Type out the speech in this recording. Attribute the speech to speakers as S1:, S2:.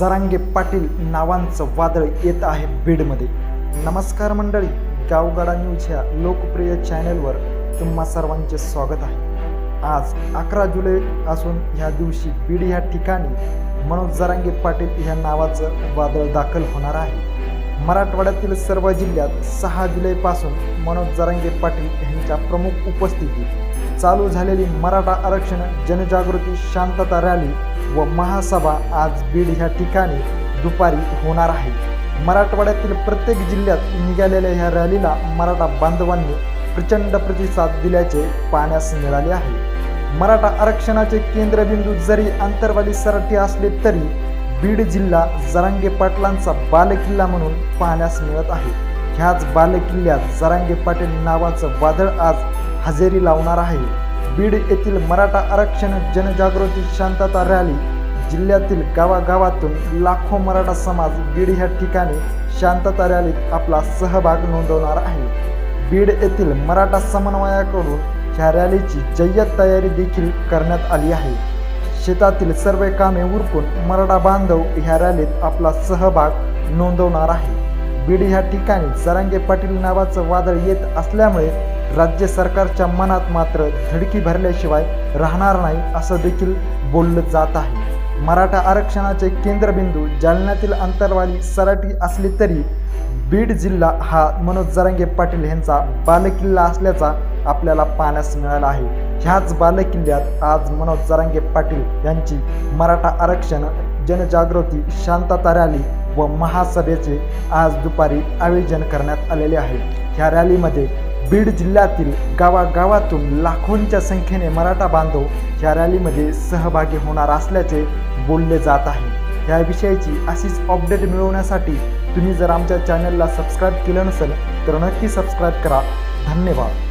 S1: जरांगे पाटील नावांचं वादळ येत आहे बीडमध्ये. नमस्कार मंडळी गावगाडा न्यूज ह्या लोकप्रिय चॅनलवर तुम्हा सर्वांचे स्वागत आहे. आज अकरा जुलै असून ह्या दिवशी बीड ह्या ठिकाणी मनोज जरांगे पाटील ह्या नावाचं वादळ दाखल होणार आहे. मराठवाड्यातील सर्व जिल्ह्यात सहा जुलैपासून मनोज जरांगे पाटील यांच्या प्रमुख उपस्थितीत चालू झालेली मराठा आरक्षण जनजागृती शांतता रॅली व महासभा आज बीड ह्या ठिकाणी दुपारी होणार आहे. मराठवाड्यातील प्रत्येक जिल्ह्यात निघालेल्या ह्या रॅलीला मराठा बांधवांनी प्रचंड प्रतिसाद दिल्याचे पाहण्यास मिळाले आहे. मराठा आरक्षणाचे केंद्रबिंदू जरी अंतरवाली सराठी असले तरी बीड जिल्हा जरांगे पाटलांचा बालेकिल्ला म्हणून पाहण्यास मिळत आहे. ह्याच बालेकिल्ल्यात जरांगे पाटील नावाचं वादळ आज हजेरी लावणार आहे. बीड येथील मराठा आरक्षण जनजागृती शांतता रॅली जिल्ह्यातील गावागावातून लाखो मराठा समाज बीड ह्या ठिकाणी शांतता रॅलीत आपला सहभाग नोंदवणार आहे. बीड येथील मराठा समन्वयाकडून ह्या रॅलीची जय्यत तयारी देखील करण्यात आली आहे. शेतातील सर्व कामे उरकून मराठा बांधव ह्या रॅलीत आपला सहभाग नोंदवणार आहे. बीड ह्या ठिकाणी सरांगे पाटील नावाचं वादळ येत असल्यामुळे राज्य सरकारच्या मनात मात्र धडकी भरल्याशिवाय राहणार नाही असं देखील बोललं जात आहे. मराठा आरक्षणाचे केंद्रबिंदू जालन्यातील अंतरवाली सराटी असली तरी बीड जिल्हा हा मनोज जरांगे पाटील यांचा बालकिल्ला असल्याचा आपल्याला पाहण्यास मिळाला आहे. ह्याच बालकिल्ल्यात आज मनोज जरांगे पाटील यांची मराठा आरक्षण जनजागृती शांतता रॅली व महासभेचे आज दुपारी आयोजन करण्यात आलेले आहे. ह्या रॅलीमध्ये बीड जिल्ह्यातील गावागावातून लाखोंच्या संख्येने मराठा बांधव ह्या रॅलीमध्ये सहभागी होणार असल्याचे बोलले जात आहे. याविषयीची अशीच अपडेट मिळवण्यासाठी तुम्ही जर आमच्या चॅनलला सबस्क्राईब केलं नसेल तर नक्की सबस्क्राईब करा. धन्यवाद.